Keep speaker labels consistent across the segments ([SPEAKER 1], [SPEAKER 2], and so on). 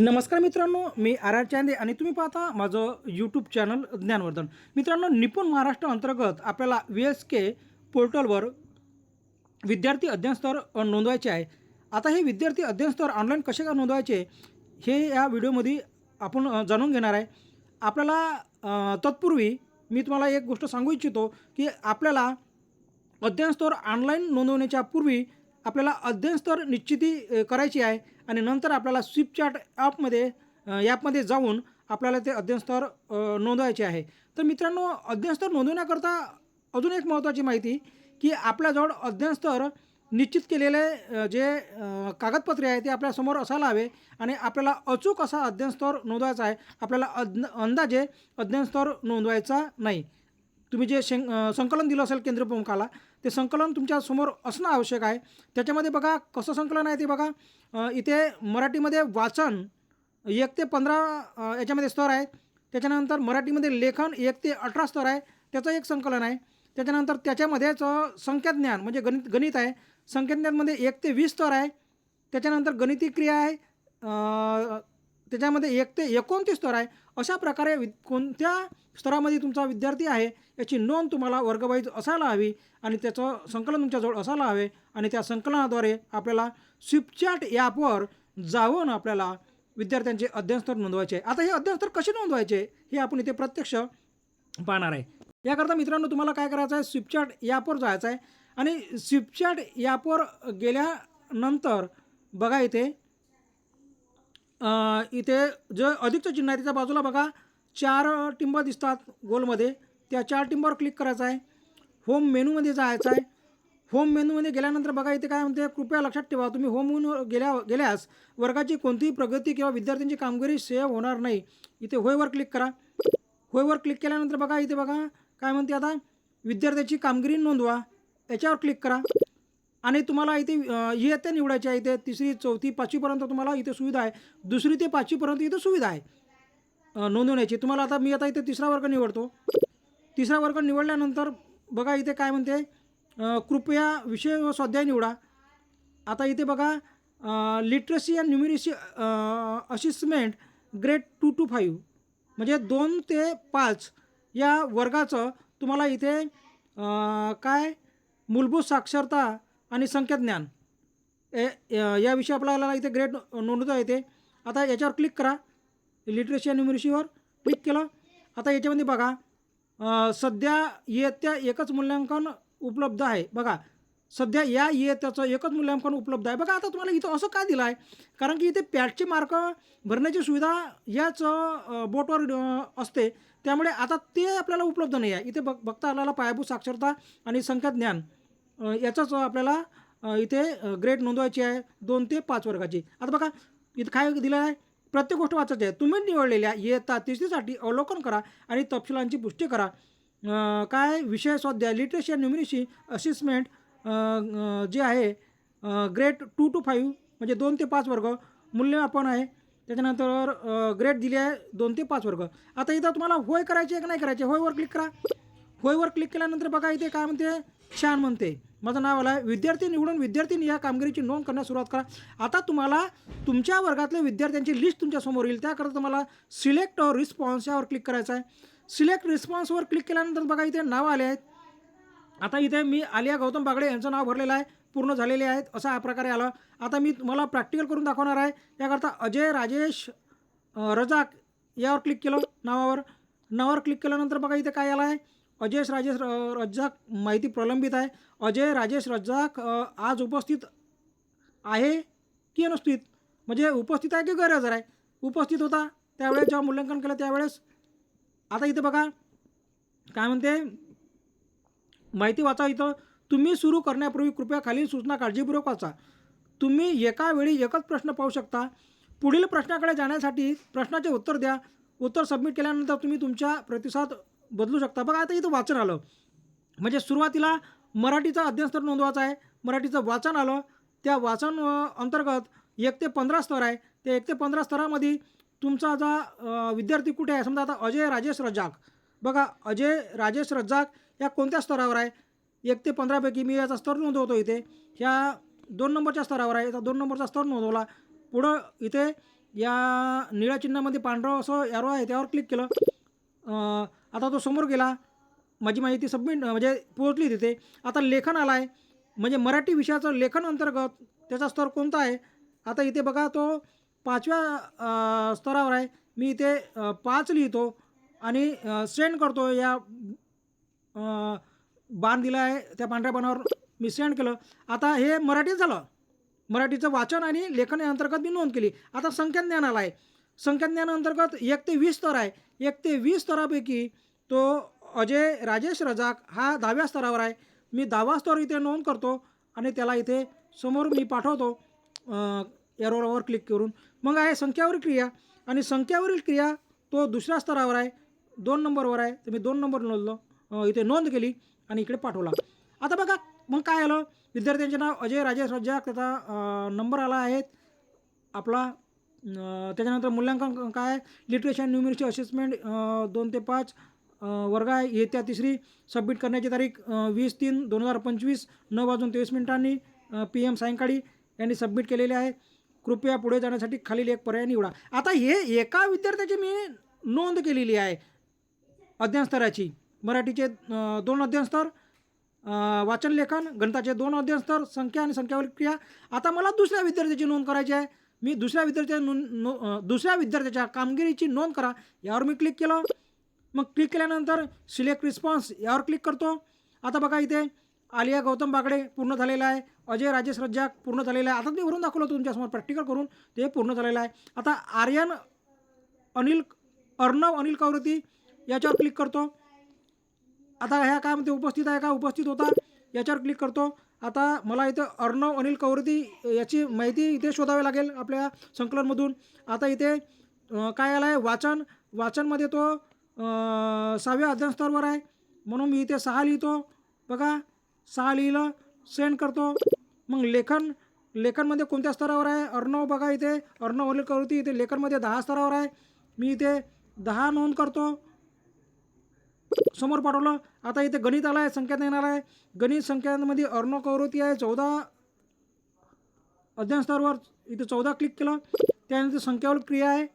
[SPEAKER 1] नमस्कार मित्रांनो मी R R Chande आणि तुम्ही पाहता माझं यूट्यूब चॅनल ज्ञानवर्धन. मित्रांनो निपुण महाराष्ट्र अंतर्गत आपल्याला व्ही एस के पोर्टलवर विद्यार्थी अध्ययन स्तर नोंदवायचे आहे. आता हे विद्यार्थी अध्ययन स्तर ऑनलाईन कसे का नोंदवायचे हे या व्हिडिओमध्ये आपण जाणून घेणार आहे. आपल्याला तत्पूर्वी मी तुम्हाला एक गोष्ट सांगू इच्छितो की आपल्याला अध्ययन स्तर ऑनलाईन नोंदवण्याच्या पूर्वी आपल्याला अध्ययन स्तर निश्चिती करायची आहे आणि नंतर आपल्याला स्विपचॅट ॲपमध्ये ॲपमध्ये जाऊन आपल्याला ते अध्ययन स्तर नोंदवायचे आहे. तर मित्रांनो अध्ययन स्तर नोंदवण्याकरता अजून एक महत्त्वाची माहिती की आपल्याजवळ अध्ययन स्तर निश्चित केलेले जे कागदपत्रे आहे ते आपल्यासमोर असायला हवे आणि आपल्याला अचूक असा अध्ययन स्तर नोंदवायचा आहे. आपल्याला अद अंदाजे अध्ययन स्तर नोंदवायचा नाही. तुम्ही जे शं संकलन दिलं असेल केंद्रप्रमुखाला ते संकलन तुमच्यासमोर असणं आवश्यक आहे. त्याच्यामध्ये बघा कसं संकलन आहे ते बघा. इथे मराठीमध्ये वाचन एक ते पंधरा याच्यामध्ये स्तर आहे. त्याच्यानंतर मराठीमध्ये लेखन एक ते अठरा स्तर आहे. त्याचं एक संकलन आहे. त्याच्यानंतर त्याच्यामध्येच संख्याज्ञान म्हणजे गणित गणित आहे. संख्याज्ञानमध्ये एक ते वीस स्तर आहे. त्याच्यानंतर गणिती क्रिया आहे. त्याच्यामध्ये एक ते एकोणतीस स्तर आहे. अशा प्रकारे वि कोणत्या स्तरामध्ये तुमचा विद्यार्थी आहे याची नोंद तुम्हाला वर्गवाईज असायला हवी आणि त्याचं संकलन तुमच्याजवळ असायला हवे आणि त्या संकलनाद्वारे आपल्याला स्विपचॅट ॲपवर जाऊन आपल्याला विद्यार्थ्यांचे अध्ययनस्तर नोंदवायचे आहे. आता हे अध्ययनस्तर कसे नोंदवायचे हे आपण इथे प्रत्यक्ष पाहणार आहे. याकरता मित्रांनो तुम्हाला काय करायचं आहे स्विपचॅट ॲपवर जायचं आहे. आणि स्विपचॅट ॲपवर गेल्यानंतर बघा इथे इथे जे अधिकचं चिन्ह आहे त्याच्या बाजूला बघा चार टिंब दिसतात गोलमध्ये. त्या चार टिंबावर क्लिक करायचं आहे. होम मेनूमध्ये जायचं आहे. होम मेनूमध्ये गेल्यानंतर बघा इथे काय म्हणते कृपया लक्षात ठेवा तुम्ही होम मेनूवर गेल्या गेल्यास वर्गाची कोणतीही प्रगती किंवा विद्यार्थ्यांची कामगिरी सेव्ह होणार नाही. इथे होयवर क्लिक करा. होयवर क्लिक केल्यानंतर बघा इथे बघा काय म्हणते आता विद्यार्थ्याची कामगिरी नोंदवा. याच्यावर क्लिक करा. आणि तुम्हाला इथे इयत्ता निवडायच्या आहे इथे तिसरी चौथी पाचवीपर्यंत तुम्हाला इथे सुविधा आहे. दुसरी ते पाचवीपर्यंत इथे सुविधा आहे. नोंदवण्याची. तुम्हाला आता मी आता इथे तिसरा वर्ग निवडतो. तिसरा वर्ग निवडल्यानंतर बघा इथे काय म्हणते कृपया विषय व स्वाध्याय निवडा. आता इथे बघा literacy and numeracy assessment grade two to five म्हणजे दोन ते पाच या वर्गाचं तुम्हाला इथे काय मूलभूत साक्षरता आणि संख्याज्ञान ए- या विषयी आपल्याला इथे ग्रेड नोंदवता येते. आता याच्यावर क्लिक करा. लिटरेसी आणि न्युमरेसीवर क्लिक केलं. आता याच्यामध्ये बघा सध्या इयत्ता एकच मूल्यांकन उपलब्ध आहे. बघा सध्या या इयत्ताचं एकच मूल्यांकन उपलब्ध आहे. बघा आता तुम्हाला इथं असं काय दिलं आहे कारण की इथे पॅटचे मार्क भरण्याची सुविधा याच बोटवर असते. त्यामुळे आता ते आपल्याला उपलब्ध नाही आहे. इथे बघ बघता आपल्याला पायाभूत साक्षरता आणि संख्याज्ञान ज्ञान. याचाच आपल्याला इथे ग्रेड नोंदवायची आहे दोन ते पाच वर्गाची. आता बघा इथं काय दिलं आहे? प्रत्येक गोष्ट वाचायची आहे. तुम्ही निवडलेल्या इयत्ता तिसरीसाठी अवलोकन करा आणि तपशिलांची पुष्टी करा. काय विषय स्वाध्याय लिटरेशी आणि न्युमरेसी असिस्मेंट जे आहे ग्रेड टू टू फाईव्ह म्हणजे दोन ते पाच वर्ग मूल्यमापन आहे. त्याच्यानंतर ग्रेड दिले आहे दोन ते पाच वर्ग. आता इथं तुम्हाला होय करायचे आहे की नाही करायचे होयवर क्लिक करा. होयवर क्लिक केल्यानंतर बघा इथे काय म्हणते? छान म्हणते. माझं नाव आलं आहे विद्यार्थी निवडून विद्यार्थी या कामगिरीची नोंद करण्यास सुरुवात करा. आता तुम्हाला तुमच्या वर्गातल्या विद्यार्थ्यांची लिस्ट तुमच्यासमोर येईल. त्याकरता तुम्हाला सिलेक्ट रिस्पॉन्स यावर क्लिक करायचं आहे. सिलेक्ट रिस्पॉन्सवर क्लिक केल्यानंतर बघा इथे नावं आले आहेत. आता इथे मी आलिया गौतम बागडे यांचं नाव भरलेलं आहे. पूर्ण झालेले आहेत. असं हा प्रकारे आलं. आता मी तुम्हाला प्रॅक्टिकल करून दाखवणार आहे. याकरता अजय राजेश रजाक यावर क्लिक केलं नावावर. नावावर क्लिक केल्यानंतर बघा इथे काय आलं आहे अजयश राजेश रज्जाक माहिती प्रलंबित आहे. अजय राजेश रज्जाक आज उपस्थित आहे की अनुस्थित? म्हणजे उपस्थित आहे की गैरहजर आहे? उपस्थित होता त्यावेळेस जेव्हा मूल्यांकन केलं त्यावेळेस? आता इथं बघा काय म्हणते? माहिती वाचा इथं. तुम्ही सुरू करण्यापूर्वी कृपया खालील सूचना काळजीपूर्वक वाचा. तुम्ही एका वेळी एकच प्रश्न पाहू शकता. पुढील प्रश्नाकडे जाण्यासाठी प्रश्नाचे उत्तर द्या. उत्तर सबमिट केल्यानंतर तुम्ही तुमच्या प्रतिसाद बदलू शकता. बघा आता इथं वाचन आलं. म्हणजे सुरुवातीला मराठीचा अध्ययन स्तर नोंदवायचा आहे. मराठीचं वाचन आलं. त्या वाचन अंतर्गत एक ते पंधरा स्तर आहे. त्या एक ते पंधरा स्तरामध्ये तुमचा जा विद्यार्थी कुठे आहे? समजा आता अजय राजेश रज्जाक. बघा अजय राजेश रज्जाक या कोणत्या स्तरावर आहे? एक ते पंधरापैकी मी याचा स्तर नोंदवतो इथे. ह्या दोन नंबरच्या स्तरावर आहे. याचा दोन नंबरचा स्तर नोंदवला. पुढं इथे या निळ्या चिन्हामध्ये पांढरं असं यारो आहे त्यावर क्लिक केलं. आता तो समोर गेला. माझी माहिती सबमिट म्हणजे पोहोचली तिथे. आता लेखन आला आहे म्हणजे मराठी विषयाचं लेखन अंतर्गत त्याचा स्तर कोणता आहे? आता इथे बघा तो पाचव्या स्तरावर आहे. मी इथे पाच लिहितो आणि सेंड करतो. या बाण दिला आहे त्या पांढऱ्या बाणावर मी सेंड केलं. आता हे मराठीत झालं. मराठीचं वाचन आणि लेखन या अंतर्गत मी नोंद केली. आता संख्याज्ञान आला आहे संख्याज्ञान अंतर्गत एक ते वीस स्तर आहे. एक ते वीस स्तरापैकी तो अजय राजेश रजाक हा दहाव्या स्तरावर आहे. मी दहावा स्तर इथे नोंद करतो आणि त्याला इथे समोर मी पाठवतो एरोवर क्लिक करून. मग आहे संख्यावरील क्रिया आणि संख्यावरील क्रिया तो दुसऱ्या स्तरावर आहे. दोन नंबरवर आहे. तर मी दोन नंबर नोंदलो इथे नोंद केली आणि इकडे पाठवला. आता बघा मग काय आलं? विद्यार्थ्यांचे नाव अजय राजेश रजाक त्याचा नंबर आला आहे. आपला त्याच्यानंतर मूल्यांकन काय? आहे लिटरेचर न्यूमरिची असेसमेंट दोन ते पाच वर्ग आहे. येत्या तिसरी सबमिट करण्याची तारीख वीस तीन दोन हजार पंचवीस नऊ वाजून तेवीस मिनिटांनी पी एम सायंकाळी यांनी सबमिट केलेले आहे. कृपया पुढे जाण्यासाठी खालील एक पर्याय निवडा. आता हे एका विद्यार्थ्याची मी नोंद केलेली आहे. अध्ययनस्तराची मराठीचे दोन अध्ययनस्तर वाचन लेखन गणिताचे दोन अध्ययनस्तर संख्या आणि संख्यावरील क्रिया आता मला दुसऱ्या विद्यार्थ्याची नोंद करायची आहे. मी दुसऱ्या विद्यार्थ्या नोंद नो दुसऱ्या विद्यार्थ्याच्या कामगिरीची नोंद करा. यावर मी क्लिक केलं. मग क्लिक केल्यानंतर सिलेक्ट रिस्पॉन्स यावर क्लिक करतो. आता बघा इथे आलिया गौतम बागडे पूर्ण झालेला आहे. अजय राजेश रज्जाक पूर्ण झालेला आहे. आता मी वरून दाखवलं तुमच्यासमोर प्रॅक्टिकल करून. ते पूर्ण झालेलं आहे. आता आर्यन अनिल अर्णव अनिल कवरती याच्यावर क्लिक करतो. आता ह्या काय म्हणते? उपस्थित आहे का? उपस्थित होता. याच्यावर क्लिक करतो. आता मला इथं अर्णव अनिल कवरती याची माहिती इथे शोधावी लागेल आपल्या संकलनमधून. आता इथे काय आलं आहे वाचन. वाचनमध्ये तो सहाव्या अध्ययन स्तरावर आहे. म्हणून मी इथे सहा लिहितो. बघा सहा लिहिलं सेंड करतो. मग लेखन लेखनमध्ये कोणत्या स्तरावर आहे? अर्णव बघा इथे. अर्णव अनिल कवरती इथे लेखनमध्ये दहा स्तरावर आहे. मी इथे दहा नोंद करतो. समोर पाठवलं. आता इथे गणित आला आहे संख्यात येणार आहे. गणित संख्यांमध्ये अर्णव कवरती आहे चौदा अध्ययनस्तरावर इथे चौदा क्लिक केलं. त्यानंतर संख्यावर क्रिया आहे.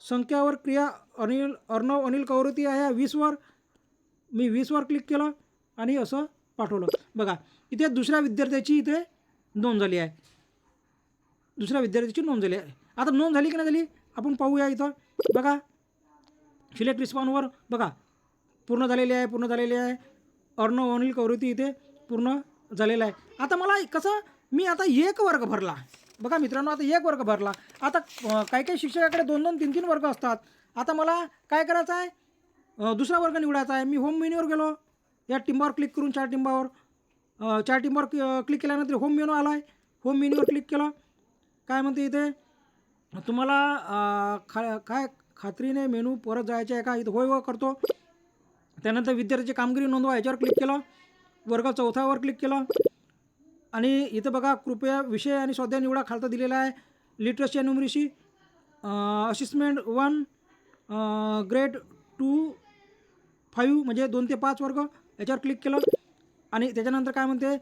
[SPEAKER 1] संख्यावर क्रिया अनिल अर्णव अनिल कवरती आहे वीसवर. मी वीसवर क्लिक केलं आणि असं पाठवलं. बघा इथे दुसऱ्या विद्यार्थ्याची इथे नोंद झाली आहे. दुसऱ्या विद्यार्थ्याची नोंद झाली आहे. आता नोंद झाली की नाही झाली? आपण पाहूया इथं. बघा सिलेक्ट रिस्पॉन्सवर बघा पूर्ण झालेली आहे पूर्ण झालेली आहे. अर्णव अनिल कवृत्ती इथे पूर्ण झालेलं आहे. आता मला कसं मी आता एक वर्ग भरला. बघा मित्रांनो आता एक वर्ग भरला. आता काही काही शिक्षकाकडे दोन दोन तीन तीन वर्ग असतात. आता मला काय करायचं आहे? दुसरा वर्ग निवडायचा आहे. मी होम मेन्यूवर गेलो. या टिंबावर क्लिक करून चार टिंबावर चार टिंबावर क्लिक केल्यानंतर होम मेनू आला आहे होम मेन्यूवर क्लिक केलं. काय म्हणते इथे? तुम्हाला खा काय खात्रीने मेनू परत जायचे आहे का? इथं होय व करतो. त्यानंतर विद्यार्थ्याची कामगिरी नोंदवा याच्यावर क्लिक केलं. वर्ग चौथ्यावर क्लिक केलं. आणि इथं बघा कृपया विषय आणि स्वाध्याय निवडा खालतं दिलेला आहे. लिटरसी आणि numeracy assessment one grade two five म्हणजे दोन ते पाच वर्ग याच्यावर क्लिक केलं. आणि त्याच्यानंतर काय म्हणते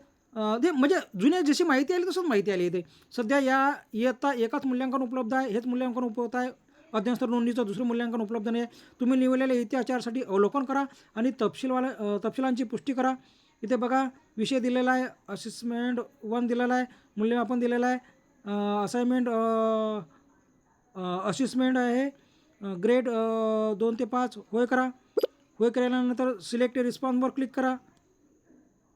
[SPEAKER 1] ते म्हणजे जुने जशी माहिती आली तसंच माहिती आली इथे. सध्या या इयत्ता एकाच मूल्यांकन उपलब्ध आहे हेच मूल्यांकन उपलब्ध आहे. अध्ययनस्तर नोंदणीचं दुसरं मूल्यांकन उपलब्ध नाही आहे. तुम्ही निवडलेल्या इतिहासासाठी अवलोकन करा आणि तपशीलवाल्या तपशिलांची पुष्टी करा. इथे बघा विषय दिलेला आहे असेसमेंट वन दिलेला आहे मूल्यमापन दिलेलं आहे असाइनमेंट असेसमेंट आहे ग्रेड दोन ते पाच होय करा. होय केल्यानंतर सिलेक्ट रिस्पॉन्सवर क्लिक करा.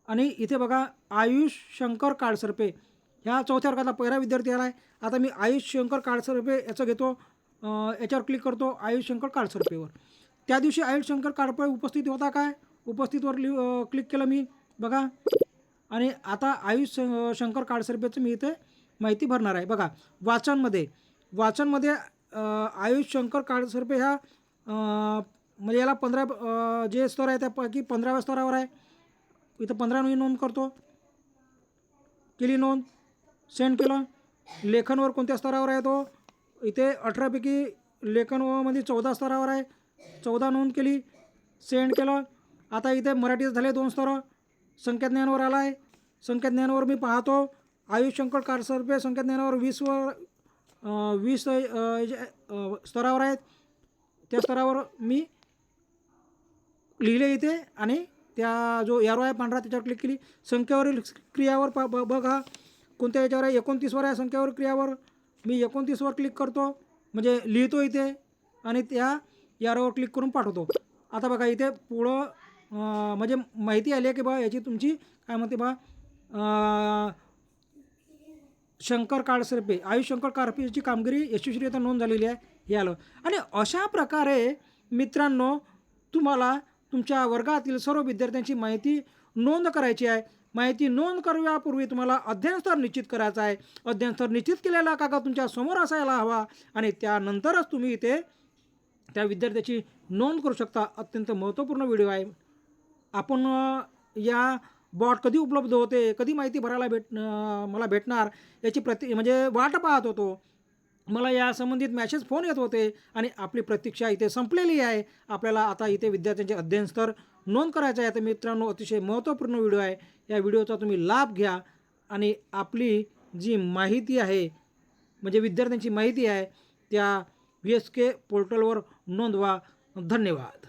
[SPEAKER 1] आणि इथे बघा आयुष शंकर काळसर्पे. ह्या चौथ्या वर्गाचा पहिला विद्यार्थी आला आहे आता मी आयुष शंकर काळसर्पे याचं घेतो. याच्यावर क्लिक करतो आयुष शंकर काळसर्पेवर. त्या दिवशी आयुष शंकर काळपे उपस्थित होता काय? उपस्थितवर लि क्लिक केलं मी. बघा. आणि आता आयुष शं- शंकर काळसर्पेचं मी इथे माहिती भरणार आहे. बघा वाचनमध्ये. वाचनमध्ये आयुष शंकर काळसर्पे ह्या म्हणजे याला पंधरा जे स्तर आहे त्यापैकी पंधराव्या स्तरावर आहे. इथं पंधरा मी नोंद करतो. केली नोंद. सेंड केलं. लेखनवर कोणत्या स्तरावर आहे तो? इथे अठरापैकी लेखनमध्ये चौदा स्तरावर आहे. चौदा नोंद केली सेंड केलं. आता इथे मराठीत झाले दोन स्तरं. संख्याज्ञानावर आला आहे संख्याज्ञानावर मी पाहतो. आयुष शंकर कारसर्फे संख्याज्ञानावर वीसवर वीस स्तरावर आहेत. त्या स्तरावर मी लिहिले इथे आणि त्या जो यारो आहे पांढरा त्याच्यावर क्लिक केली. संख्येवरील क्रियावर पा ब बघा. कोणत्या याच्यावर आहे? एकोणतीसवर आहे संख्यावर क्रियावर. मी एकोणतीसवर क्लिक करतो म्हणजे लिहितो इथे आणि त्या यारोवर क्लिक करून पाठवतो. आता बघा इथे पुढं म्हणजे माहिती आली आहे की बा याची तुमची काय म्हणते बा शंकर काळसर्पे आयुष शंकर कारपेची कामगिरी यशस्वीरित्या नोंद झालेली आहे हे आलं. आणि अशा प्रकारे मित्रांनो तुम्हाला तुमच्या वर्गातील सर्व विद्यार्थ्यांची माहिती नोंद करायची आहे. माहिती नोंद करण्यापूर्वी तुम्हाला अध्ययनस्तर निश्चित करायचा आहे. अध्ययनस्तर निश्चित केलेला काका तुमच्यासमोर असायला हवा आणि त्यानंतरच तुम्ही इथे त्या विद्यार्थ्याची नोंद करू शकता. अत्यंत महत्त्वपूर्ण व्हिडिओ आहे. आपण या बॉट कधी उपलब्ध होते कधी माहिती भरायला भेट मला भेटणार याची प्रति म्हणजे वाट पाहत होतो. मला या संबंधित मॅसेज फोन येत होते आणि आपली प्रतीक्षा इथे संपलेली आहे. आपल्याला आता इथे विद्यार्थ्यांचे अध्ययन स्तर नोंद करायचं आहे. तर मित्रांनो अतिशय महत्त्वपूर्ण व्हिडिओ आहे. या व्हिडिओचा तुम्ही लाभ घ्या आणि आपली जी माहिती आहे म्हणजे विद्यार्थ्यांची माहिती आहे त्या व्ही एस के पोर्टलवर नोंदवा. धन्यवाद.